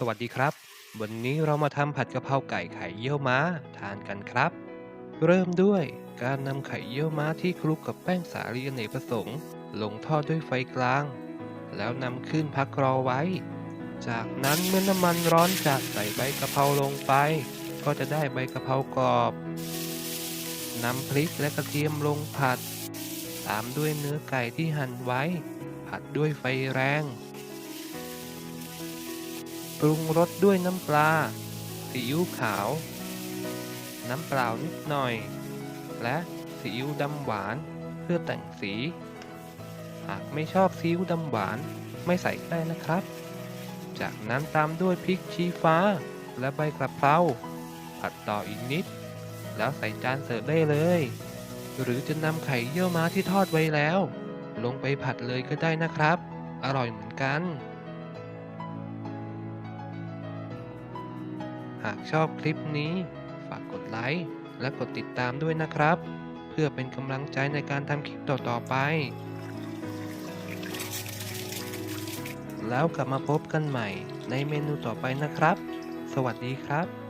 สวัสดีครับ วันนี้เรามาทำผัดกะเพราไก่ไข่เยี่ยวม้าทานกันครับ เริ่มด้วยการนำไข่เยี่ยวม้าที่คลุกกับแป้งสาลีอเนกประสงค์ ลงทอดด้วยไฟกลาง แล้วนำขึ้นพักรอไว้ จากนั้นเมื่อน้ำมันร้อนจัดใส่ใบกะเพราลงไป ก็จะได้ใบกะเพรากรอบนำพริกและกระเทียมลงผัด ตามด้วยเนื้อไก่ที่หั่นไว้ ผัดด้วยไฟแรง ปรุงรสด้วยน้ำปลาซีอิ๊วขาว น้ำเปล่านิดหน่อย และซีอิ๊วดำหวานเพื่อแต่งสี หากไม่ชอบซีอิ๊วดำหวานไม่ใส่ก็ได้นะครับ จากนั้นตามด้วยพริกชี้ฟ้า และใบกระเพราผัดต่ออีกนิด แล้วใส่จานเสิร์ฟได้เลย หรือจะนำไข่เยี่ยวม้าที่ทอดไว้แล้ว ลงไปผัดเลยก็ได้นะครับ อร่อยเหมือนกัน หากชอบคลิปนี้ ฝากกดไลค์และกดติดตามด้วยนะครับ เพื่อเป็นกำลังใจในการทำคลิปต่อๆไป แล้วกลับมาพบกันใหม่ในเมนูต่อไปนะครับ สวัสดีครับ